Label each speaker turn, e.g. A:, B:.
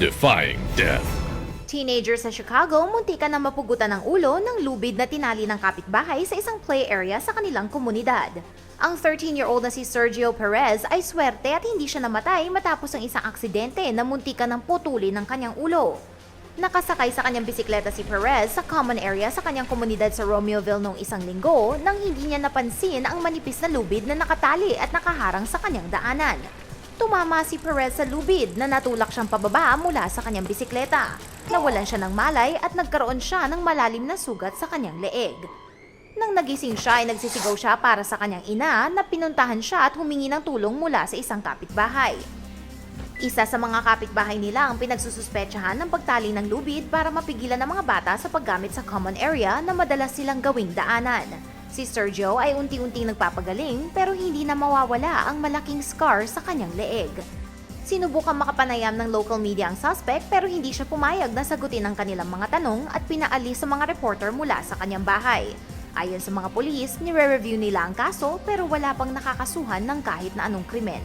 A: defying death.
B: Teenager sa Chicago, muntikan na mapugutan ng ulo ng lubid na tinali ng kapitbahay sa isang play area sa kanilang komunidad. Ang 13-year-old na si Sergio Perez ay swerte at hindi siya namatay matapos ang isang aksidente na muntikan ng putulin ng kanyang ulo. Nakasakay sa kanyang bisikleta si Perez sa common area sa kanyang komunidad sa Romeoville noong isang linggo nang hindi niya napansin ang manipis na lubid na nakatali at nakaharang sa kanyang daanan. Tumama si Perez sa lubid na natulak siyang pababa mula sa kanyang bisikleta. Nawalan siya ng malay at nagkaroon siya ng malalim na sugat sa kanyang leeg. Nang nagising siya ay nagsisigaw siya para sa kanyang ina na pinuntahan siya at humingi ng tulong mula sa isang kapitbahay. Isa sa mga kapitbahay nila ang pinagsususpetsahan ng pagtali ng lubid para mapigilan ng mga bata sa paggamit sa common area na madalas silang gawing daanan. Si Sergio ay unti-unting nagpapagaling pero hindi na mawawala ang malaking scar sa kanyang leeg. Sinubukang makapanayam ng local media ang suspect pero hindi siya pumayag na sagutin ang kanilang mga tanong at pinaalis sa mga reporter mula sa kanyang bahay. Ayon sa mga pulis, nire-review nila ang kaso pero wala pang nakakasuhan ng kahit na anong krimen.